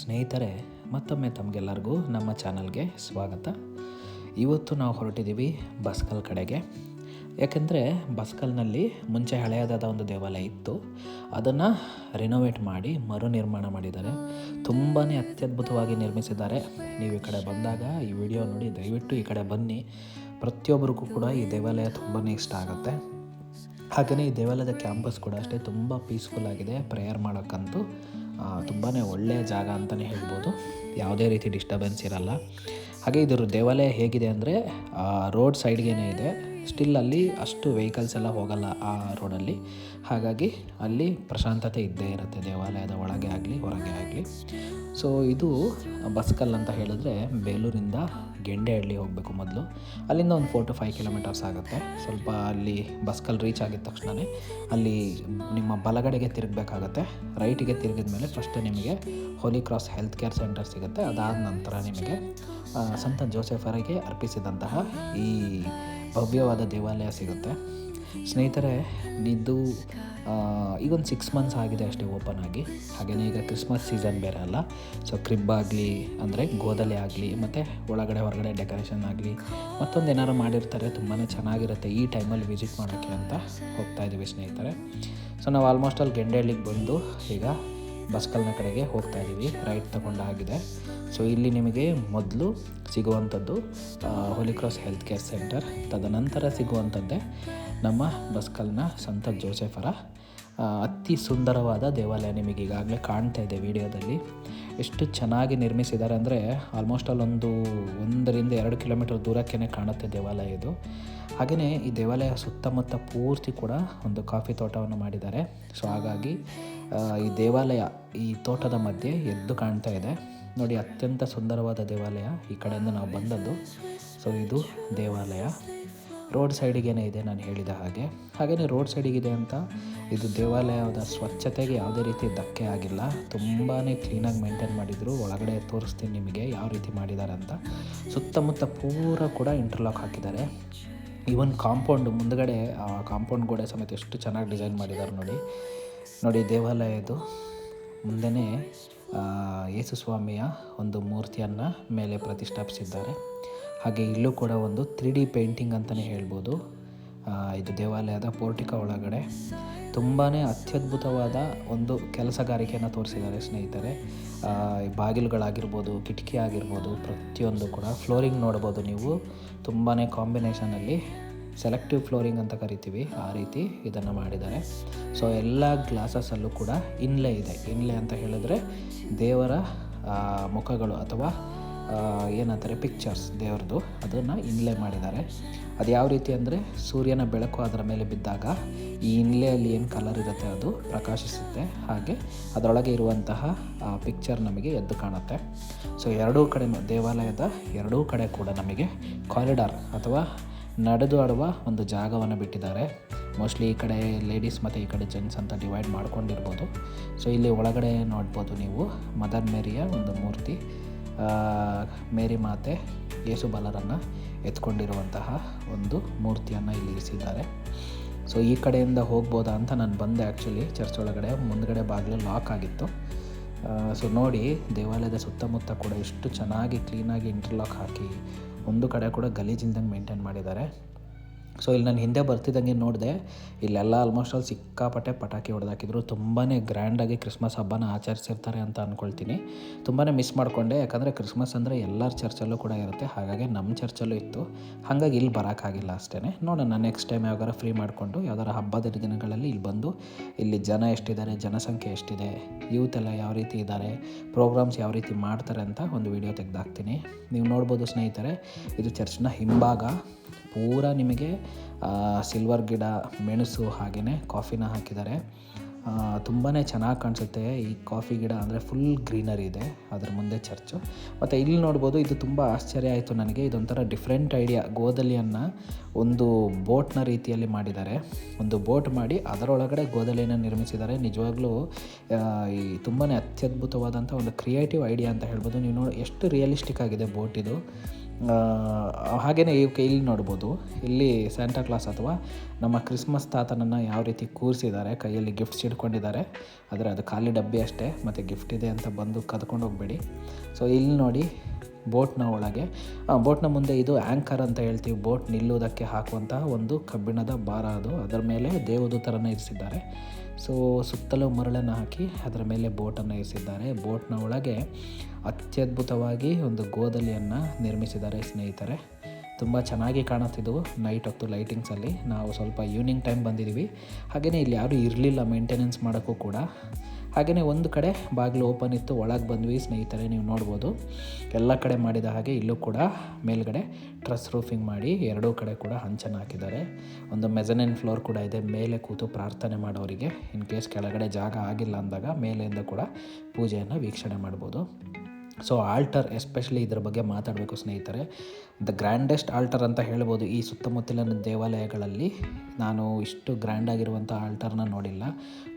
ಸ್ನೇಹಿತರೆ, ಮತ್ತೊಮ್ಮೆ ತಮಗೆಲ್ಲರಿಗೂ ನಮ್ಮ ಚಾನಲ್ಗೆ ಸ್ವಾಗತ. ಇವತ್ತು ನಾವು ಹೊರಟಿದ್ದೀವಿ ಬಸ್ಕಲ್ ಕಡೆಗೆ. ಯಾಕೆಂದರೆ ಬಸ್ಕಲ್ನಲ್ಲಿ ಮುಂಚೆ ಹಳೆಯದಾದ ಒಂದು ದೇವಾಲಯ ಇತ್ತು. ಅದನ್ನು ರಿನೋವೇಟ್ ಮಾಡಿ ಮರು ನಿರ್ಮಾಣ ಮಾಡಿದ್ದಾರೆ. ತುಂಬಾ ಅತ್ಯದ್ಭುತವಾಗಿ ನಿರ್ಮಿಸಿದ್ದಾರೆ. ನೀವು ಈ ಕಡೆ ಬಂದಾಗ ಈ ವಿಡಿಯೋ ನೋಡಿ, ದಯವಿಟ್ಟು ಈ ಕಡೆ ಬನ್ನಿ. ಪ್ರತಿಯೊಬ್ಬರಿಗೂ ಕೂಡ ಈ ದೇವಾಲಯ ತುಂಬಾ ಇಷ್ಟ ಆಗುತ್ತೆ. ಹಾಗೆಯೇ ಈ ದೇವಾಲಯದ ಕ್ಯಾಂಪಸ್ ಕೂಡ ಅಷ್ಟೇ ತುಂಬ ಪೀಸ್ಫುಲ್ ಆಗಿದೆ. ಪ್ರೇಯರ್ ಮಾಡೋಕ್ಕಂತೂ. ತುಂಬಾ ಒಳ್ಳೆಯ ಜಾಗ ಅಂತಲೇ ಹೇಳ್ಬೋದು. ಯಾವುದೇ ರೀತಿ ಡಿಸ್ಟರ್ಬೆನ್ಸ್ ಇರಲ್ಲ. ಹಾಗೆ ಇದರ ದೇವಾಲಯ ಹೇಗಿದೆ ಅಂದರೆ ರೋಡ್ ಸೈಡ್ಗೇ ಇದೆ. ಸ್ಟಿಲ್ ಅಲ್ಲಿ ಅಷ್ಟು ವೆಹಿಕಲ್ಸ್ ಎಲ್ಲ ಹೋಗಲ್ಲ ಆ ರೋಡಲ್ಲಿ ಹಾಗಾಗಿ ಅಲ್ಲಿ ಪ್ರಶಾಂತತೆ ಇದ್ದೇ ಇರುತ್ತೆ ದೇವಾಲಯದ ಒಳಗೆ ಆಗಲಿ, ಹೊರಗೆ ಆಗಲಿ. ಸೊ ಇದು ಬಸ್ಕಲ್ ಅಂತ ಹೇಳಿದ್ರೆ ಬೇಲೂರಿಂದ ಗೆಂಡೆಹಳ್ಳಿ ಹೋಗಬೇಕು ಮೊದಲು. ಅಲ್ಲಿಂದ ಒಂದು ಫೋರ್ ಟು ಫೈವ್ ಕಿಲೋಮೀಟರ್ಸ್ ಆಗುತ್ತೆ. ಸ್ವಲ್ಪ ಅಲ್ಲಿ ಬಸ್ಕಲ್ ರೀಚ್ ಆಗಿದ ತಕ್ಷಣವೇ ಅಲ್ಲಿ ನಿಮ್ಮ ಬಲಗಡೆಗೆ ತಿರುಗಬೇಕಾಗತ್ತೆ. ರೈಟಿಗೆ ತಿರುಗಿದ ಮೇಲೆ ಫಸ್ಟ್ ನಿಮಗೆ Holy Cross health care centre ಸಿಗುತ್ತೆ. ಅದಾದ ನಂತರ ನಿಮಗೆ ಸಂತ ಜೋಸೆಫರಿಗೆ ಅರ್ಪಿಸಿದಂತಹ ಈ ಭವ್ಯವಾದ ದೇವಾಲಯ ಸಿಗುತ್ತೆ. ಸ್ನೇಹಿತರೆ ಇದು ಈಗೊಂದು ಸಿಕ್ಸ್ ಮಂತ್ಸ್ ಆಗಿದೆ ಅಷ್ಟೇ ಓಪನ್ ಆಗಿ. ಹಾಗೆಯೇ ಈಗ ಕ್ರಿಸ್ಮಸ್ ಸೀಸನ್ ಬೇರೆ ಅಲ್ಲ. ಸೊ ಕ್ರಿಬ್ ಆಗಲಿ, ಅಂದರೆ ಗೋದಲೆ ಆಗಲಿ, ಮತ್ತು ಒಳಗಡೆ ಹೊರಗಡೆ ಡೆಕೋರೇಷನ್ ಆಗಲಿ, ಮತ್ತೊಂದು ಏನಾರು ಮಾಡಿರ್ತಾರೆ ತುಂಬಾ ಚೆನ್ನಾಗಿರುತ್ತೆ ಈ ಟೈಮಲ್ಲಿ ವಿಸಿಟ್ ಮಾಡೋಕ್ಕೆ ಅಂತ ಹೋಗ್ತಾ ಇದ್ದೀವಿ ಸ್ನೇಹಿತರೆ. ಸೊ ನಾವು ಆಲ್ಮೋಸ್ಟ್ ಅಲ್ಲಿ ಗೆಂಡೆಹಳ್ಳಿಗೆ ಬಂದು ಈಗ ಬಸ್ಕಲ್ನ ಕಡೆಗೆ ಹೋಗ್ತಾ ಇದ್ದೀವಿ. ರೈಟ್ ತಗೊಂಡಾಗಿದೆ. ಸೊ ಇಲ್ಲಿ ನಿಮಗೆ ಮೊದಲು ಸಿಗುವಂಥದ್ದು Holy Cross health care centre ತದನಂತರ ಸಿಗುವಂಥದ್ದೇ ನಮ್ಮ ಬಸ್ಕಲ್ನ ಸಂತ ಜೋಸೆಫರ ಅತಿ ಸುಂದರವಾದ ದೇವಾಲಯ ನಿಮಗೆ ಈಗಾಗಲೇ ಕಾಣ್ತಾ ಇದೆ ವಿಡಿಯೋದಲ್ಲಿ. ಎಷ್ಟು ಚೆನ್ನಾಗಿ ನಿರ್ಮಿಸಿದ್ದಾರೆ ಅಂದರೆ ಆಲ್ಮೋಸ್ಟ್ ಅಲ್ಲೊಂದು ಒಂದರಿಂದ ಎರಡು ಕಿಲೋಮೀಟರ್ ದೂರಕ್ಕೇ ಕಾಣುತ್ತೆ ದೇವಾಲಯ ಇದು. ಹಾಗೆಯೇ ಈ ದೇವಾಲಯ ಸುತ್ತಮುತ್ತ ಪೂರ್ತಿ ಕೂಡ ಒಂದು ಕಾಫಿ ತೋಟವನ್ನು ಮಾಡಿದ್ದಾರೆ. ಸೊ ಹಾಗಾಗಿ ಈ ದೇವಾಲಯ ಈ ತೋಟದ ಮಧ್ಯೆ ಎದ್ದು ಕಾಣ್ತಾ ಇದೆ. ನೋಡಿ, ಅತ್ಯಂತ ಸುಂದರವಾದ ದೇವಾಲಯ ಈ ಕಡೆಯಿಂದ ನಾವು ಬಂದದ್ದು. ಸೊ ಇದು ದೇವಾಲಯ. ರೋಡ್ ಸೈಡಿಗೇನೆ ಇದೆ ನಾನು ಹೇಳಿದ ಹಾಗೆ. ಹಾಗೆಯೇ ರೋಡ್ ಸೈಡಿಗಿದೆ ಅಂತ ಇದು ದೇವಾಲಯದ ಸ್ವಚ್ಛತೆಗೆ ಯಾವುದೇ ರೀತಿ ಧಕ್ಕೆ ಆಗಿಲ್ಲ. ತುಂಬಾ ಕ್ಲೀನಾಗಿ ಮೇಂಟೈನ್ ಮಾಡಿದರು. ಒಳಗಡೆ ತೋರಿಸ್ತೀನಿ ನಿಮಗೆ ಯಾವ ರೀತಿ ಮಾಡಿದ್ದಾರೆ ಅಂತ. ಸುತ್ತಮುತ್ತ ಪೂರ ಕೂಡ ಇಂಟರ್ಲಾಕ್ ಹಾಕಿದ್ದಾರೆ. ಈವನ್ ಕಾಂಪೌಂಡ್ ಮುಂದಗಡೆ, ಆ ಕಾಂಪೌಂಡ್ ಗೋಡೆ ಸಮೇತ ಎಷ್ಟು ಚೆನ್ನಾಗಿ ಡಿಸೈನ್ ಮಾಡಿದ್ದಾರೆ ನೋಡಿ. ನೋಡಿ, ದೇವಾಲಯ ಇದು. ಮುಂದೆನೇ ಆ, ಯೇಸು ಸ್ವಾಮಿಯ ಒಂದು ಮೂರ್ತಿಯನ್ನು ಮೇಲೆ ಪ್ರತಿಷ್ಠಾಪಿಸಿದ್ದಾರೆ. ಹಾಗೆ ಇಲ್ಲೂ ಕೂಡ ಒಂದು ತ್ರೀ ಡಿ ಪೇಂಟಿಂಗ್ ಅಂತಲೇ ಹೇಳ್ಬೋದು. ಇದು ದೇವಾಲಯದ ಪೋರ್ಟಿಕ ಒಳಗಡೆ. ತುಂಬಾ ಅತ್ಯದ್ಭುತವಾದ ಒಂದು ಕೆಲಸಗಾರಿಕೆಯನ್ನು ತೋರಿಸಿದ್ದಾರೆ ಸ್ನೇಹಿತರೆ. ಬಾಗಿಲುಗಳಾಗಿರ್ಬೋದು ಕಿಟಕಿ ಆಗಿರ್ಬೋದು ಪ್ರತಿಯೊಂದು ಕೂಡ. ಫ್ಲೋರಿಂಗ್ ನೋಡ್ಬೋದು ನೀವು. ತುಂಬಾ ಕಾಂಬಿನೇಷನಲ್ಲಿ ಸೆಲೆಕ್ಟಿವ್ ಫ್ಲೋರಿಂಗ್ ಅಂತ ಕರಿತೀವಿ, ಆ ರೀತಿ ಇದನ್ನು ಮಾಡಿದ್ದಾರೆ. ಸೊ ಎಲ್ಲ ಗ್ಲಾಸಸ್ಸಲ್ಲೂ ಕೂಡ ಇನ್ಲೆ ಇದೆ. ಇನ್ಲೆ ಅಂತ ಹೇಳಿದ್ರೆ ದೇವರ ಮುಖಗಳು ಅಥವಾ ಏನಂತಾರೆ ಪಿಕ್ಚರ್ಸ್ ದೇವ್ರದ್ದು, ಅದನ್ನು ಇನ್ಲೆ ಮಾಡಿದ್ದಾರೆ. ಅದು ಯಾವ ರೀತಿ ಅಂದರೆ ಸೂರ್ಯನ ಬೆಳಕು ಅದರ ಮೇಲೆ ಬಿದ್ದಾಗ ಈ ಇನ್ಲೆಯಲ್ಲಿ ಏನು ಕಲರ್ ಇರುತ್ತೆ ಅದು ಪ್ರಕಾಶಿಸುತ್ತೆ. ಹಾಗೆ ಅದರೊಳಗೆ ಇರುವಂತಹ ಪಿಕ್ಚರ್ ನಮಗೆ ಎದ್ದು ಕಾಣುತ್ತೆ. ಸೊ ಎರಡೂ ಕಡೆ ದೇವಾಲಯದ ಎರಡೂ ಕಡೆ ಕೂಡ ನಮಗೆ ಕಾರಿಡಾರ್ ಅಥವಾ ನಡೆದು ಆಡುವ ಒಂದು ಜಾಗವನ್ನು ಬಿಟ್ಟಿದ್ದಾರೆ. ಮೋಸ್ಟ್ಲಿ ಈ ಕಡೆ ಲೇಡೀಸ್ ಮತ್ತು ಈ ಕಡೆ ಜೆಂಟ್ಸ್ ಅಂತ ಡಿವೈಡ್ ಮಾಡ್ಕೊಂಡಿರ್ಬೋದು. ಸೊ ಇಲ್ಲಿ ಒಳಗಡೆ ನೋಡ್ಬೋದು ನೀವು ಮದರ್ ಮೇರಿಯ ಒಂದು ಮೂರ್ತಿ ಮೇರಿ ಮಾತೆ ಯೇಸು ಬಾಲರನ್ನು ಎತ್ಕೊಂಡಿರುವಂತಹ ಒಂದು ಮೂರ್ತಿಯನ್ನು ಇಲ್ಲಿ ಇರಿಸಿದ್ದಾರೆ. ಸೊ ಈ ಕಡೆಯಿಂದ ಹೋಗ್ಬೋದಾ ಅಂತ ನಾನು ಬಂದೆ ಆ್ಯಕ್ಚುಲಿ ಚರ್ಚ್ ಒಳಗಡೆ, ಮುಂದ್ಗಡೆ ಬಾಗಿಲು ಲಾಕ್ ಆಗಿತ್ತು. ಸೊ ನೋಡಿ ದೇವಾಲಯದ ಸುತ್ತಮುತ್ತ ಕೂಡ ಎಷ್ಟು ಚೆನ್ನಾಗಿ ಕ್ಲೀನಾಗಿ ಇಂಟರ್ಲಾಕ್ ಹಾಕಿ ಒಂದು ಕಡೆ ಕೂಡ ಗಲೀಜಿಲ್ದಂಗೆ ಮೇಂಟೈನ್ ಮಾಡಿದ್ದಾರೆ. ಸೊ ಇಲ್ಲಿ ನಾನು ಹಿಂದೆ ಬರ್ತಿದ್ದಂಗೆ ನೋಡಿದೆ, ಇಲ್ಲೆಲ್ಲ ಆಲ್ಮೋಸ್ಟ್ ಅಲ್ಲಿ ಸಿಕ್ಕಾಪಟ್ಟೆ ಪಟಾಕಿ ಹೊಡೆದಾಕಿದ್ರು. ತುಂಬಾ ಗ್ರ್ಯಾಂಡಾಗಿ ಕ್ರಿಸ್ಮಸ್ ಹಬ್ಬನ ಆಚರಿಸಿರ್ತಾರೆ ಅಂತ ಅಂದ್ಕೊಳ್ತೀನಿ ತುಂಬಾ ಮಿಸ್ ಮಾಡಿಕೊಂಡೆ, ಯಾಕಂದರೆ ಕ್ರಿಸ್ಮಸ್ ಅಂದರೆ ಎಲ್ಲರ ಚರ್ಚಲ್ಲೂ ಕೂಡ ಇರುತ್ತೆ. ಹಾಗಾಗಿ ನಮ್ಮ ಚರ್ಚಲ್ಲೂ ಇತ್ತು. ಹಾಗಾಗಿ ಇಲ್ಲಿ ಬರೋಕ್ಕಾಗಿಲ್ಲ ಅಷ್ಟೇ ನೋಡೋಣ ನೆಕ್ಸ್ಟ್ ಟೈಮ್ ಯಾವಾಗಾರ ಫ್ರೀ ಮಾಡಿಕೊಂಡು, ಯಾವ್ದಾರ ಹಬ್ಬದ ದಿನಗಳಲ್ಲಿ ಇಲ್ಲಿ ಬಂದು, ಇಲ್ಲಿ ಜನ ಎಷ್ಟಿದ್ದಾರೆ, ಜನಸಂಖ್ಯೆ ಎಷ್ಟಿದೆ ಯೂತ್ ಎಲ್ಲ ಯಾವ ರೀತಿ ಇದ್ದಾರೆ ಪ್ರೋಗ್ರಾಮ್ಸ್ ಯಾವ ರೀತಿ ಮಾಡ್ತಾರೆ ಅಂತ ಒಂದು ವಿಡಿಯೋ ತೆಗೆದಾಕ್ತೀನಿ. ನೀವು ನೋಡ್ಬೋದು ಸ್ನೇಹಿತರೆ, ಇದು ಚರ್ಚ್ನ ಹಿಂಭಾಗ. ಪೂರ ನಿಮಗೆ ಸಿಲ್ವರ್ ಗಿಡ, ಮೆಣಸು ಹಾಗೆಯೇ ಕಾಫಿನ ಹಾಕಿದ್ದಾರೆ. ತುಂಬಾ ಚೆನ್ನಾಗಿ ಕಾಣಿಸುತ್ತೆ ಈ ಕಾಫಿ ಗಿಡ ಅಂದರೆ ಫುಲ್ ಗ್ರೀನರಿ ಇದೆ, ಅದ್ರ ಮುಂದೆ ಚರ್ಚು ಮತ್ತು ಇಲ್ಲಿ ನೋಡ್ಬೋದು ಇದು ತುಂಬ ಆಶ್ಚರ್ಯ ಆಯಿತು ನನಗೆ, ಇದೊಂಥರ ಡಿಫ್ರೆಂಟ್ ಐಡಿಯಾ ಗೋದಲಿಯನ್ನು ಒಂದು ಬೋಟ್ನ ರೀತಿಯಲ್ಲಿ ಮಾಡಿದ್ದಾರೆ. ಒಂದು ಬೋಟ್ ಮಾಡಿ ಅದರೊಳಗಡೆ ಗೋದಲಿಯನ್ನು ನಿರ್ಮಿಸಿದ್ದಾರೆ. ನಿಜವಾಗ್ಲೂ ಈ ತುಂಬಾ ಅತ್ಯದ್ಭುತವಾದಂಥ ಒಂದು ಕ್ರಿಯೇಟಿವ್ ಐಡಿಯಾ ಅಂತ ಹೇಳ್ಬೋದು. ನೀವು ನೋಡಿ, ಎಷ್ಟು ರಿಯಲಿಸ್ಟಿಕ್ ಆಗಿದೆ ಬೋಟ್ ಇದು. ಹಾಗೆಯೇ ಈ ಇಲ್ಲಿ ನೋಡ್ಬೋದು, ಇಲ್ಲಿ ಸ್ಯಾಂಟಾ ಕ್ಲಾಸ್ ಅಥವಾ ನಮ್ಮ ಕ್ರಿಸ್ಮಸ್ ತಾತನನ್ನು ಯಾವ ರೀತಿ ಕೂರಿಸಿದ್ದಾರೆ, ಕೈಯಲ್ಲಿ ಗಿಫ್ಟ್ಸ್ ಇಟ್ಕೊಂಡಿದ್ದಾರೆ ಆದರೆ ಅದು ಖಾಲಿ ಡಬ್ಬಿ ಅಷ್ಟೇ, ಮತ್ತು ಗಿಫ್ಟ್ ಇದೆ ಅಂತ ಬಂದು ಕದ್ಕೊಂಡು ಹೋಗಬೇಡಿ. ಸೊ ಇಲ್ಲಿ ನೋಡಿ, ಬೋಟ್ನ ಒಳಗೆ ಬೋಟ್ನ ಮುಂದೆ ಇದು ಆ್ಯಂಕರ್ ಅಂತ ಹೇಳ್ತೀವಿ, ಬೋಟ್ ನಿಲ್ಲುವುದಕ್ಕೆ ಹಾಕುವಂತಹ ಒಂದು ಕಬ್ಬಿಣದ ಭಾರ ಅದು. ಅದರ ಮೇಲೆ ದೇವದೂತರನ್ನು ಇರಿಸಿದ್ದಾರೆ. ಸೊ ಸುತ್ತಲೂ ಮರಳನ್ನು ಹಾಕಿ ಅದರ ಮೇಲೆ ಬೋಟನ್ನು ಇರಿಸಿದ್ದಾರೆ. ಬೋಟ್ನ ಒಳಗೆ ಅತ್ಯದ್ಭುತವಾಗಿ ಒಂದು ಗೋದಲಿಯನ್ನು ನಿರ್ಮಿಸಿದ್ದಾರೆ ಸ್ನೇಹಿತರೆ. ತುಂಬ ಚೆನ್ನಾಗಿ ಕಾಣುತ್ತಿದ್ದವು ನೈಟ್ ಹೊತ್ತು ಲೈಟಿಂಗ್ಸಲ್ಲಿ. ನಾವು ಸ್ವಲ್ಪ ಈವ್ನಿಂಗ್ ಟೈಮ್ ಬಂದಿದ್ದೀವಿ. ಹಾಗೆಯೇ ಇಲ್ಲಿ ಯಾರೂ ಇರಲಿಲ್ಲ ಮೇಂಟೆನೆನ್ಸ್ ಮಾಡೋಕ್ಕೂ ಕೂಡ. ಹಾಗೆಯೇ ಒಂದು ಕಡೆ ಬಾಗಿಲು ಓಪನ್ ಇತ್ತು, ಒಳಗೆ ಬಂದ್ವಿ ಸ್ನೇಹಿತರೆ, ನೀವು ನೋಡ್ಬೋದು. ಎಲ್ಲ ಕಡೆ ಮಾಡಿದ ಹಾಗೆ ಇಲ್ಲೂ ಕೂಡ ಮೇಲ್ಗಡೆ ಟ್ರಸ್ ರೂಫಿಂಗ್ ಮಾಡಿ ಎರಡೂ ಕಡೆ ಕೂಡ ಹಂಚನ್ನು ಹಾಕಿದ್ದಾರೆ. ಒಂದು ಮೆಜನೈನ್ ಫ್ಲೋರ್ ಕೂಡ ಇದೆ, ಮೇಲೆ ಕೂತು ಪ್ರಾರ್ಥನೆ ಮಾಡೋರಿಗೆ. ಇನ್ ಕೇಸ್ ಕೆಳಗಡೆ ಜಾಗ ಆಗಿಲ್ಲ ಅಂದಾಗ ಮೇಲೆಯಿಂದ ಕೂಡ ಪೂಜೆಯನ್ನು ವೀಕ್ಷಣೆ ಮಾಡ್ಬೋದು. ಸೊ ಆಲ್ಟರ್ ಎಸ್ಪೆಷಲಿ ಇದ್ರ ಬಗ್ಗೆ ಮಾತಾಡಬೇಕು ಸ್ನೇಹಿತರೆ. ದ ಗ್ರ್ಯಾಂಡೆಸ್ಟ್ ಆಲ್ಟರ್ ಅಂತ ಹೇಳ್ಬೋದು ಈ ಸುತ್ತಮುತ್ತಲಿನ ದೇವಾಲಯಗಳಲ್ಲಿ ನಾನು ಇಷ್ಟು ಗ್ರ್ಯಾಂಡಾಗಿರುವಂಥ ಆಲ್ಟರ್ನ ನೋಡಿಲ್ಲ.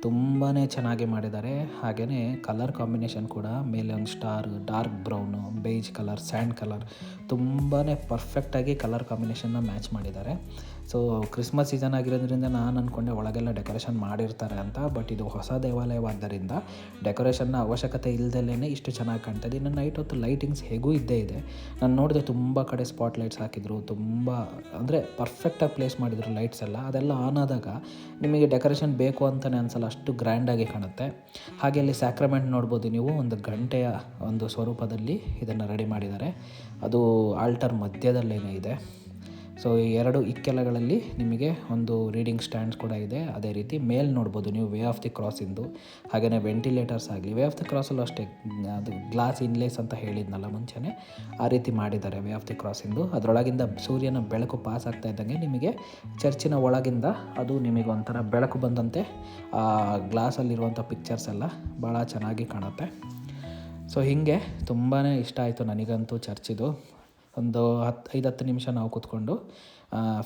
ತುಂಬಾ ಚೆನ್ನಾಗಿ ಮಾಡಿದ್ದಾರೆ. ಹಾಗೆಯೇ ಕಲರ್ ಕಾಂಬಿನೇಷನ್ ಕೂಡ ಮೇಲೆ ಒಂದು star dark brown beige colour sand colour ತುಂಬಾ ಪರ್ಫೆಕ್ಟಾಗಿ ಕಲರ್ ಕಾಂಬಿನೇಷನ್ನ ಮ್ಯಾಚ್ ಮಾಡಿದ್ದಾರೆ. ಸೊ ಕ್ರಿಸ್ಮಸ್ ಸೀಸನ್ ಆಗಿರೋದ್ರಿಂದ ನಾನು ಅಂದ್ಕೊಂಡೆ ಒಳಗೆಲ್ಲ ಡೆಕೋರೇಷನ್ ಮಾಡಿರ್ತಾರೆ ಅಂತ ಬಟ್ ಇದು ಹೊಸ ದೇವಾಲಯವಾದ್ದರಿಂದ ಡೆಕೋರೇಷನ್ನ ಅವಶ್ಯಕತೆ ಇಲ್ದಲೇ ಇಷ್ಟು ಚೆನ್ನಾಗಿ ಕಾಣ್ತದೆ ಇನ್ನು ನೈಟ್ ಹೊತ್ತು ಲೈಟಿಂಗ್ಸ್ ಹೇಗೂ ಇದ್ದೇ ಇದೆ. ನಾನು ನೋಡಿದೆ ತುಂಬ ಕಡೆ ಸ್ಪಾಟ್ ಲೈಟ್ಸ್ ಹಾಕಿದ್ರು, ತುಂಬ ಅಂದರೆ ಪರ್ಫೆಕ್ಟಾಗಿ ಪ್ಲೇಸ್ ಮಾಡಿದ್ರು ಲೈಟ್ಸ್ ಎಲ್ಲ. ಅದೆಲ್ಲ ಆನ್ ಆದಾಗ ನಿಮಗೆ ಡೆಕೋರೇಷನ್ ಬೇಕು ಅಂತಲೇ ಅನ್ಸಲ್ಲ, ಅಷ್ಟು ಗ್ರ್ಯಾಂಡಾಗಿ ಕಾಣುತ್ತೆ. ಹಾಗೆ ಅಲ್ಲಿ ಸ್ಯಾಕ್ರಮೆಂಟ್ ನೋಡ್ಬೋದು ನೀವು, ಒಂದು ಗಂಟೆಯ ಒಂದು ಸ್ವರೂಪದಲ್ಲಿ ಇದನ್ನು ರೆಡಿ ಮಾಡಿದ್ದಾರೆ. ಅದು ಆಲ್ಟರ್ ಮಧ್ಯದಲ್ಲೇನೇ ಇದೆ. ಸೊ ಈ ಎರಡು ಇಕ್ಕೆಲಗಳಲ್ಲಿ ನಿಮಗೆ ಒಂದು ರೀಡಿಂಗ್ ಸ್ಟ್ಯಾಂಡ್ಸ್ ಕೂಡ ಇದೆ. ಅದೇ ರೀತಿ ಮೇಲ್ ನೋಡ್ಬೋದು ನೀವು ವೇ ಆಫ್ ದಿ ಕ್ರಾಸಿಂದು ಹಾಗೆಯೇ ವೆಂಟಿಲೇಟರ್ಸ್ ಆಗಲಿ ವೇ ಆಫ್ ದಿ ಕ್ರಾಸಲ್ಲೂ ಅಷ್ಟೇ, ಅದು ಗ್ಲಾಸ್ ಇನ್ಲೇಸ್ ಅಂತ ಹೇಳಿದ್ನಲ್ಲ ಮುಂಚೆನೇ, ಆ ರೀತಿ ಮಾಡಿದ್ದಾರೆ ವೇ ಆಫ್ ದಿ ಕ್ರಾಸಿಂದು ಅದರೊಳಗಿಂದ ಸೂರ್ಯನ ಬೆಳಕು ಪಾಸ್ ಆಗ್ತಾ ಇದ್ದಂಗೆ ನಿಮಗೆ ಚರ್ಚಿನ ಒಳಗಿಂದ ಅದು ನಿಮಗೆ ಒಂಥರ ಬೆಳಕು ಬಂದಂತೆ, ಆ ಗ್ಲಾಸಲ್ಲಿರುವಂಥ ಪಿಕ್ಚರ್ಸ್ ಎಲ್ಲ ಭಾಳ ಚೆನ್ನಾಗಿ ಕಾಣುತ್ತೆ. ಸೊ ಹೀಗೆ ತುಂಬಾ ಇಷ್ಟ ಆಯಿತು ನನಗಂತೂ ಚರ್ಚಿದು. ಒಂದು ಹತ್ತು ಐದು, ಹತ್ತು ನಿಮಿಷ ನಾವು ಕೂತ್ಕೊಂಡು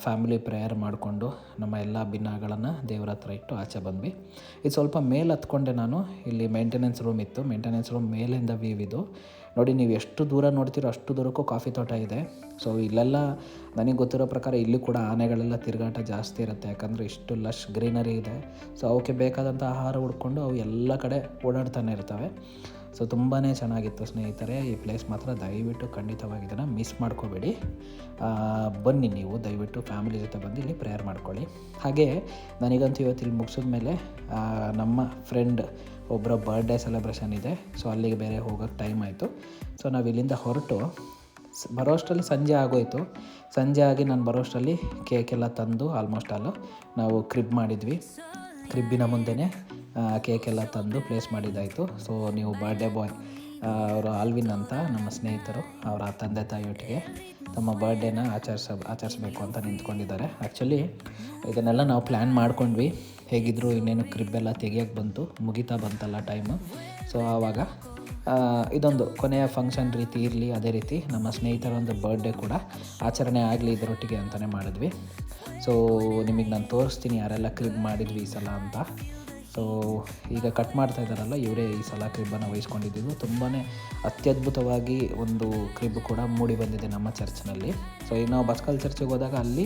ಫ್ಯಾಮಿಲಿ ಪ್ರೇಯರ್ ಮಾಡಿಕೊಂಡು ನಮ್ಮ ಎಲ್ಲ ಭಿನ್ನಗಳನ್ನು ದೇವರ ಹತ್ರ ಇಟ್ಟು ಆಚೆ ಬಂದ್ವಿ. ಇದು ಸ್ವಲ್ಪ ಮೇಲೆ ಹತ್ಕೊಂಡೆ ನಾನು. ಇಲ್ಲಿ ಮೇಂಟೆನೆನ್ಸ್ ರೂಮ್ ಇತ್ತು. ಮೇಂಟೆನೆನ್ಸ್ ರೂಮ್ ಮೇಲಿಂದ ವ್ಯೂ ಇದು. ನೋಡಿ, ನೀವು ಎಷ್ಟು ದೂರ ನೋಡ್ತೀರೋ ಅಷ್ಟು ದೂರಕ್ಕೂ ಕಾಫಿ ತೋಟ ಇದೆ. ಸೊ ಇಲ್ಲೆಲ್ಲ ನನಗೆ ಗೊತ್ತಿರೋ ಪ್ರಕಾರ ಇಲ್ಲಿ ಕೂಡ ಆನೆಗಳೆಲ್ಲ ತಿರುಗಾಟ ಜಾಸ್ತಿ ಇರುತ್ತೆ. ಯಾಕಂದರೆ ಇಷ್ಟು ಲಶ್ ಗ್ರೀನರಿ ಇದೆ. ಸೊ ಅವಕ್ಕೆ ಬೇಕಾದಂಥ ಆಹಾರ ಹುಡ್ಕೊಂಡು ಅವು ಎಲ್ಲ ಕಡೆ ಓಡಾಡ್ತಾನೆ ಇರ್ತವೆ. ಸೊ ತುಂಬಾ ಚೆನ್ನಾಗಿತ್ತು ಸ್ನೇಹಿತರೆ, ಈ ಪ್ಲೇಸ್ ಮಾತ್ರ ದಯವಿಟ್ಟು ಖಂಡಿತವಾಗಿ ಇದನ್ನು ಮಿಸ್ ಮಾಡ್ಕೋಬೇಡಿ. ಬನ್ನಿ ನೀವು, ದಯವಿಟ್ಟು ಫ್ಯಾಮಿಲಿ ಜೊತೆ ಬಂದು ಇಲ್ಲಿ ಪ್ರೇಯರ್ ಮಾಡ್ಕೊಳ್ಳಿ. ಹಾಗೆ ನನಗಂತೂ ಇವತ್ತು ಇಲ್ಲಿ ಮುಗಿಸಿದ ಮೇಲೆ ನಮ್ಮ ಫ್ರೆಂಡ್ ಒಬ್ಬರ ಬರ್ಡೇ ಸೆಲೆಬ್ರೇಷನ್ ಇದೆ. ಸೊ ಅಲ್ಲಿಗೆ ಬೇರೆ ಹೋಗೋಕ್ಕೆ ಟೈಮ್ ಆಯಿತು. ಸೊ ನಾವು ಇಲ್ಲಿಂದ ಹೊರಟು ಬರೋಷ್ಟರಲ್ಲಿ ಸಂಜೆ ಆಗೋಯಿತು. ಸಂಜೆ ಆಗಿ ನಾನು ಬರೋಷ್ಟರಲ್ಲಿ ಕೇಕ್ ಎಲ್ಲ ತಂದು ಆಲ್ಮೋಸ್ಟ್ ಆಲು ನಾವು ಕ್ರಿಬ್ ಮಾಡಿದ್ವಿ. ಕ್ರಿಬ್ಬಿನ ಮುಂದೆನೇ. ಕೇಕ್ ಎಲ್ಲ ತಂದು ಪ್ಲೇಸ್ ಮಾಡಿದ್ದಾಯಿತು. ಸೊ ನೀವು ಬರ್ಡೇ ಬಾಯ್ ಅವರು ಆಲ್ವಿನ್ ಅಂತ ನಮ್ಮ ಸ್ನೇಹಿತರು, ಅವರ ತಂದೆ ತಾಯಿಯೊಟ್ಟಿಗೆ ತಮ್ಮ ಬರ್ಡೇನ ಆಚರಿಸ, ಆಚರಿಸ್ಬೇಕು ಅಂತ ನಿಂತ್ಕೊಂಡಿದ್ದಾರೆ. ಆ್ಯಕ್ಚುಲಿ ಇದನ್ನೆಲ್ಲ ನಾವು ಪ್ಲ್ಯಾನ್ ಮಾಡ್ಕೊಂಡ್ವಿ. ಹೇಗಿದ್ದರೂ ಇನ್ನೇನು ಕ್ರಿಬ್ಬೆಲ್ಲ ತೆಗಿಯೋಕ್ಕೆ ಬಂತು. ಮುಗಿತಾ ಬಂತಲ್ಲ ಟೈಮು ಸೊ ಆವಾಗ ಇದೊಂದು ಕೊನೆಯ ಫಂಕ್ಷನ್ ರೀತಿ ಇರಲಿ, ಅದೇ ರೀತಿ ನಮ್ಮ ಸ್ನೇಹಿತರ ಒಂದು ಬರ್ಡೇ ಕೂಡ ಆಚರಣೆ ಆಗಲಿ ಇದರೊಟ್ಟಿಗೆ ಅಂತಲೇ ಮಾಡಿದ್ವಿ. ಸೊ ನಿಮಗೆ ನಾನು ತೋರಿಸ್ತೀನಿ ಯಾರೆಲ್ಲ ಕ್ರಿಬ್ ಮಾಡಿದ್ವಿ ಈ ಸಲ ಅಂತ. ಸೊ ಈಗ ಕಟ್ ಮಾಡ್ತಾ ಇದ್ದಾರಲ್ಲ, ಇವರೇ ಈ ಸಲ ಕ್ರಿಬ್ಬನ್ನು ವಹಿಸ್ಕೊಂಡಿದ್ದು ತುಂಬಾ ಅತ್ಯದ್ಭುತವಾಗಿ ಒಂದು ಕ್ರಿಬ್ ಕೂಡ ಮೂಡಿ ಬಂದಿದೆ ನಮ್ಮ ಚರ್ಚ್ನಲ್ಲಿ. ಸೊ ಈಗ ನಾವು ಬಸ್ಕಲ್ ಚರ್ಚ್ಗೆ ಹೋದಾಗ ಅಲ್ಲಿ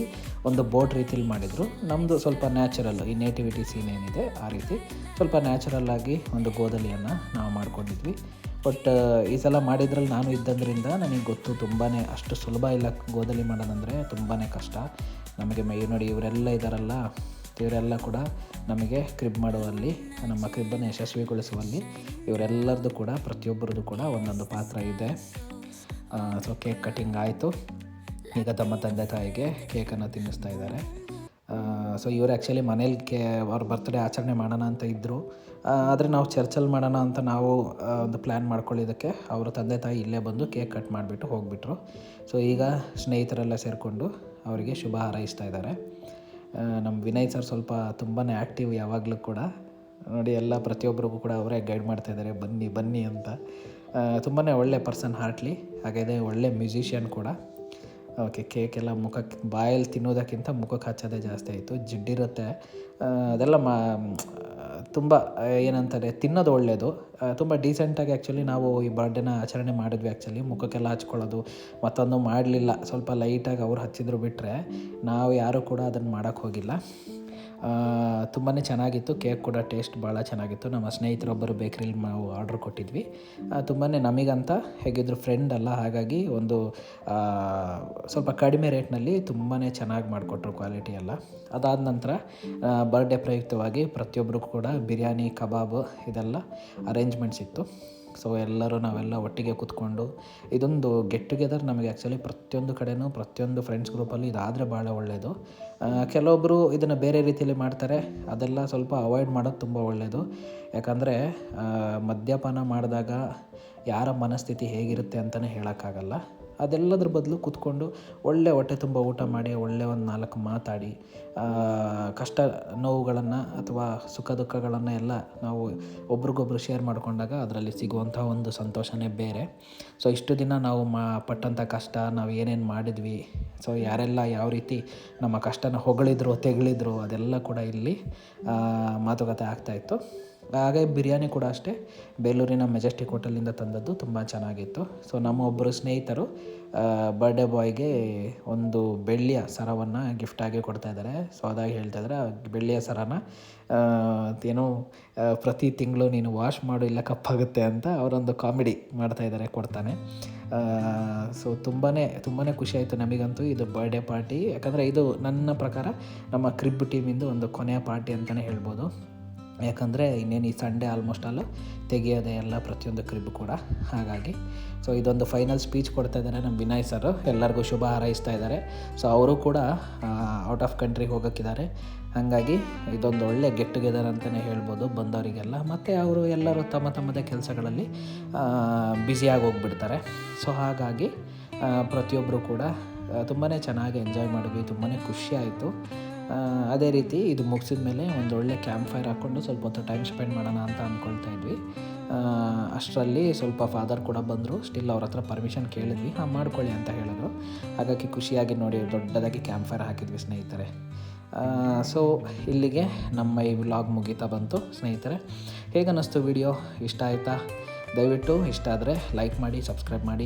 ಒಂದು ಬೋಟ್ ರೀತಿಲಿ ಮಾಡಿದರು. ನಮ್ಮದು ಸ್ವಲ್ಪ ನ್ಯಾಚುರಲ್ ಈ ನೇಟಿವಿಟಿ ಸೀನ್ ಏನಿದೆ ಆ ರೀತಿ. ಸ್ವಲ್ಪ ನ್ಯಾಚುರಲ್ ಆಗಿ ಒಂದು ಗೋದಲಿಯನ್ನು ನಾವು ಮಾಡ್ಕೊಂಡಿದ್ವಿ. ಬಟ್ ಈ ಸಲ ಮಾಡಿದ್ರಲ್ಲಿ ನಾನು ಇದ್ದದ್ರಿಂದ ನನಗೆ ಗೊತ್ತು ತುಂಬಾ ಅಷ್ಟು ಸುಲಭ ಇಲ್ಲ ಗೋದಲಿ ಮಾಡೋದಂದರೆ ತುಂಬಾ ಕಷ್ಟ. ನಮಗೆ ಮೈ, ನೋಡಿ, ಇವರೆಲ್ಲ ಇದ್ದಾರಲ್ಲ ಇವರೆಲ್ಲ ಕೂಡ ನಮಗೆ ಕ್ರಿಬ್ ಮಾಡುವಲ್ಲಿ, ನಮ್ಮ ಕ್ರಿಬ್ಬನ್ನು ಯಶಸ್ವಿಗೊಳಿಸುವಲ್ಲಿ ಇವರೆಲ್ಲರದ್ದು ಕೂಡ, ಪ್ರತಿಯೊಬ್ಬರದ್ದು ಕೂಡ ಒಂದೊಂದು ಪಾತ್ರ ಇದೆ. ಸೊ ಕೇಕ್ ಕಟಿಂಗ್ ಆಯಿತು. ಈಗ ತಮ್ಮ ತಂದೆ ತಾಯಿಗೆ ಕೇಕನ್ನು ತಿನ್ನಿಸ್ತಾ ಇದ್ದಾರೆ. ಸೊ ಇವರು ಆ್ಯಕ್ಚುಲಿ ಮನೇಲಿ ಕೇ ಅವ್ರ ಬರ್ತ್ಡೇ ಆಚರಣೆ ಮಾಡೋಣ ಅಂತ ಇದ್ದರು ಆದರೆ ನಾವು ಚರ್ಚಲ್ಲಿ ಮಾಡೋಣ ಅಂತ ನಾವು ಒಂದು ಪ್ಲ್ಯಾನ್ ಮಾಡ್ಕೊಳ್ಳಿದ್ದಕ್ಕೆ ಅವರ ತಂದೆ ತಾಯಿ ಇಲ್ಲೇ ಬಂದು ಕೇಕ್ ಕಟ್ ಮಾಡಿಬಿಟ್ಟು ಹೋಗಿಬಿಟ್ರು. ಸೊ ಈಗ ಸ್ನೇಹಿತರೆಲ್ಲ ಸೇರಿಕೊಂಡು ಅವರಿಗೆ ಶುಭ ಹಾರೈಸ್ತಾ ಇದ್ದಾರೆ. ನಮ್ಮ ವಿನಯ್ ಸರ್ ಸ್ವಲ್ಪ ತುಂಬಾ ಆ್ಯಕ್ಟಿವ್ ಯಾವಾಗಲೂ ಕೂಡ. ನೋಡಿ, ಎಲ್ಲ ಪ್ರತಿಯೊಬ್ಬರಿಗೂ ಕೂಡ ಅವರೇ ಗೈಡ್ ಮಾಡ್ತಾ ಇದ್ದಾರೆ. ಬನ್ನಿ ಬನ್ನಿ ಅಂತ. ತುಂಬಾ ಒಳ್ಳೆ ಪರ್ಸನ್ ಹಾರ್ಟ್ಲಿ ಹಾಗೆ ಒಳ್ಳೆ ಮ್ಯೂಸಿಷಿಯನ್ ಕೂಡ. ಓಕೆ ಕೇಕ್ ಎಲ್ಲ ಮುಖಕ್ಕೆ, ಬಾಯಲ್ಲಿ ತಿನ್ನೋದಕ್ಕಿಂತ ಮುಖಕ್ಕೆ ಹಚ್ಚೋದೇ ಜಾಸ್ತಿ ಆಯಿತು. ಜಿಡ್ಡಿರುತ್ತೆ. ಅದೆಲ್ಲ ಮಾ ತುಂಬ ಏನಂತಾರೆ, ತಿನ್ನೋದು ಒಳ್ಳೆಯದು ತುಂಬ ಡೀಸೆಂಟಾಗಿ ಆ್ಯಕ್ಚುಲಿ ನಾವು ಈ ಬರ್ಡೇನ ಆಚರಣೆ ಮಾಡಿದ್ವಿ ಆ್ಯಕ್ಚುಲಿ ಮುಖಕ್ಕೆಲ್ಲ ಹಚ್ಕೊಳ್ಳೋದು, ಮತ್ತೊಂದು ಮಾಡಲಿಲ್ಲ. ಸ್ವಲ್ಪ ಲೈಟಾಗಿ ಅವ್ರು ಹಚ್ಚಿದ್ರು ಬಿಟ್ಟರೆ ನಾವು ಯಾರೂ ಕೂಡ ಅದನ್ನು ಮಾಡೋಕ್ಕೆ ಹೋಗಿಲ್ಲ. ತುಂಬಾ ಚೆನ್ನಾಗಿತ್ತು. ಕೇಕ್ ಕೂಡ ಟೇಸ್ಟ್ ಭಾಳ ಚೆನ್ನಾಗಿತ್ತು. ನಮ್ಮ ಸ್ನೇಹಿತರೊಬ್ಬರು ಬೇಕ್ರಿಲಿ ನಾವು ಆರ್ಡ್ರ್ ಕೊಟ್ಟಿದ್ವಿ. ತುಂಬಾ ನಮಗಂತ ಹೇಗಿದ್ರು ಫ್ರೆಂಡ್ ಅಲ್ಲ. ಹಾಗಾಗಿ ಒಂದು ಸ್ವಲ್ಪ ಕಡಿಮೆ ರೇಟ್ನಲ್ಲಿ ತುಂಬಾ ಚೆನ್ನಾಗಿ ಮಾಡಿಕೊಟ್ರು ಕ್ವಾಲಿಟಿ ಎಲ್ಲ. ಅದಾದ ನಂತರ ಬರ್ಡೇ ಪ್ರಯುಕ್ತವಾಗಿ ಪ್ರತಿಯೊಬ್ಬರು ಕೂಡ ಬಿರಿಯಾನಿ, ಕಬಾಬ್ ಇದೆಲ್ಲ ಅರೇಂಜ್ಮೆಂಟ್ಸ್ ಇತ್ತು. ಸೊ ಎಲ್ಲರೂ ನಾವೆಲ್ಲ ಒಟ್ಟಿಗೆ ಕೂತ್ಕೊಂಡು, ಇದೊಂದು ಗೆಟ್ ಟುಗೆದರ್ ನಮಗೆ ಆ್ಯಕ್ಚುಲಿ ಪ್ರತಿಯೊಂದು ಕಡೆನೂ, ಪ್ರತಿಯೊಂದು ಫ್ರೆಂಡ್ಸ್ ಗ್ರೂಪಲ್ಲಿ ಇದಾದರೆ ಭಾಳ ಒಳ್ಳೆಯದು ಕೆಲವೊಬ್ಬರು ಇದನ್ನು ಬೇರೆ ರೀತಿಯಲ್ಲಿ ಮಾಡ್ತಾರೆ. ಅದೆಲ್ಲ ಸ್ವಲ್ಪ ಅವಾಯ್ಡ್ ಮಾಡೋದು ತುಂಬ ಒಳ್ಳೆಯದು ಯಾಕಂದರೆ ಮದ್ಯಪಾನ ಮಾಡಿದಾಗ ಯಾರ ಮನಸ್ಥಿತಿ ಹೇಗಿರುತ್ತೆ ಅಂತಲೇ ಹೇಳೋಕ್ಕಾಗಲ್ಲ. ಅದೆಲ್ಲದ್ರ ಬದಲು ಕೂತ್ಕೊಂಡು ಒಳ್ಳೆ ಹೊಟ್ಟೆ ತುಂಬ ಊಟ ಮಾಡಿ, ಒಳ್ಳೆ ಒಂದು ನಾಲ್ಕು ಮಾತಾಡಿ ಕಷ್ಟ ನೋವುಗಳನ್ನು ಅಥವಾ ಸುಖ ದುಃಖಗಳನ್ನು ಎಲ್ಲ ನಾವು ಒಬ್ರಿಗೊಬ್ರು ಶೇರ್ ಮಾಡಿಕೊಂಡಾಗ ಅದರಲ್ಲಿ ಸಿಗುವಂಥ ಒಂದು ಸಂತೋಷನೇ ಬೇರೆ. ಸೊ ಇಷ್ಟು ದಿನ ನಾವು ಮಾ, ಪಟ್ಟಂಥ ಕಷ್ಟ, ನಾವು ಏನೇನು ಮಾಡಿದ್ವಿ ಸೊ ಯಾರೆಲ್ಲ ಯಾವ ರೀತಿ ನಮ್ಮ ಕಷ್ಟನ ಹೊಗಳಿದ್ರು, ತೆಗಳಿದ್ರು, ಅದೆಲ್ಲ ಕೂಡ ಇಲ್ಲಿ ಮಾತುಕತೆ ಆಗ್ತಾಯಿತ್ತು ಹಾಗೆ ಬಿರಿಯಾನಿ ಕೂಡ ಅಷ್ಟೇ. ಬೇಲೂರಿನ ಮೆಜೆಸ್ಟಿಕ್ ಹೋಟೆಲಿಂದ ತಂದದ್ದು ತುಂಬ ಚೆನ್ನಾಗಿತ್ತು. ಸೊ ನಮ್ಮ ಒಬ್ಬರು ಸ್ನೇಹಿತರು ಬರ್ಡೇ ಬಾಯ್ಗೆ ಒಂದು ಬೆಳ್ಳಿಯ ಸರವನ್ನು ಗಿಫ್ಟಾಗಿ ಕೊಡ್ತಾ ಇದ್ದಾರೆ. ಸೊ ಅದಾಗಿ ಹೇಳ್ತಾ ಇದ್ದಾರೆ ಬೆಳ್ಳಿಯ ಸರನ ಏನು ಪ್ರತಿ ತಿಂಗಳು ನೀನು ವಾಶ್ ಮಾಡು, ಇಲ್ಲ ಕಪ್ಪಾಗುತ್ತೆ ಅಂತ ಅವರೊಂದು ಕಾಮಿಡಿ ಮಾಡ್ತಾ ಇದ್ದಾರೆ, ಕೊಡ್ತಾನೆ. ಸೊ ತುಂಬಾ ತುಂಬಾ ಖುಷಿ ಆಯಿತು ನಮಗಂತೂ ಇದು ಬರ್ಡೇ ಪಾರ್ಟಿ ಯಾಕಂದರೆ ಇದು ನನ್ನ ಪ್ರಕಾರ ನಮ್ಮ ಕ್ರಿಬ್ ಟೀಮಿಂದು ಒಂದು ಕೊನೆಯ ಪಾರ್ಟಿ ಅಂತಲೇ ಹೇಳ್ಬೋದು. ಯಾಕಂದರೆ ಇನ್ನೇನು ಈ ಸಂಡೇ ಆಲ್ಮೋಸ್ಟ್ ಅಲ್ಲ ತೆಗೆಯೋದೆ ಎಲ್ಲ ಪ್ರತಿಯೊಂದು ಕ್ರಿಬ್ ಕೂಡ. ಹಾಗಾಗಿ ಸೊ ಇದೊಂದು ಫೈನಲ್ ಸ್ಪೀಚ್ ಕೊಡ್ತಾ ಇದ್ದಾರೆ ನಮ್ಮ ವಿನಯ್ ಸರ್ ಎಲ್ಲರಿಗೂ ಶುಭ ಹಾರೈಸ್ತಾ ಇದ್ದಾರೆ. ಸೊ ಅವರು ಕೂಡ ಔಟ್ ಆಫ್ ಕಂಟ್ರಿಗೆ ಹೋಗೋಕ್ಕಿದ್ದಾರೆ. ಹಾಗಾಗಿ ಇದೊಂದು ಒಳ್ಳೆ ಗೆಟ್ ಟುಗೆದರ್ ಅಂತಲೇ ಹೇಳ್ಬೋದು ಬಂದವರಿಗೆಲ್ಲ. ಮತ್ತು ಅವರು ಎಲ್ಲರೂ ತಮ್ಮ ತಮ್ಮದೇ ಕೆಲಸಗಳಲ್ಲಿ ಬ್ಯುಸಿಯಾಗಿ ಹೋಗ್ಬಿಡ್ತಾರೆ. ಸೊ ಹಾಗಾಗಿ ಪ್ರತಿಯೊಬ್ಬರು ಕೂಡ ತುಂಬಾ ಚೆನ್ನಾಗಿ ಎಂಜಾಯ್ ಮಾಡಿದ್ವಿ. ತುಂಬಾ ಖುಷಿ ಆಯಿತು. ಆ, ಅದೇ ರೀತಿ ಇದು ಮುಗಿಸಿದ ಮೇಲೆ ಒಂದು ಒಳ್ಳೆ ಕ್ಯಾಂಪ್ ಫೈರ್ ಹಾಕ್ಕೊಂಡು ಸ್ವಲ್ಪ ಹೊತ್ತು ಟೈಮ್ ಸ್ಪೆಂಡ್ ಮಾಡೋಣ ಅಂತ ಅಂದ್ಕೊಳ್ತಾ ಇದ್ವಿ. ಅಷ್ಟರಲ್ಲಿ ಸ್ವಲ್ಪ ಫಾದರ್ ಕೂಡ ಬಂದರು. ಸ್ಟಿಲ್ ಅವ್ರ ಹತ್ರ ಪರ್ಮಿಷನ್ ಕೇಳಿದ್ವಿ. ಹಾಂ, ಮಾಡ್ಕೊಳ್ಳಿ ಅಂತ ಹೇಳಿದ್ರು. ಹಾಗಾಗಿ ಖುಷಿಯಾಗಿ ನೋಡಿ ದೊಡ್ಡದಾಗಿ ಕ್ಯಾಂಪ್ ಫೈರ್ ಹಾಕಿದ್ವಿ ಸ್ನೇಹಿತರೆ. ಸೊ ಇಲ್ಲಿಗೆ ನಮ್ಮ ಈ ವ್ಲಾಗ್ ಮುಗೀತಾ ಬಂತು ಸ್ನೇಹಿತರೆ. ಹೇಗನ್ನಿಸ್ತು ವಿಡಿಯೋ? ಇಷ್ಟ ಆಯಿತಾ? ದಯವಿಟ್ಟು ಇಷ್ಟ ಆದರೆ ಲೈಕ್ ಮಾಡಿ, ಸಬ್ಸ್ಕ್ರೈಬ್ ಮಾಡಿ.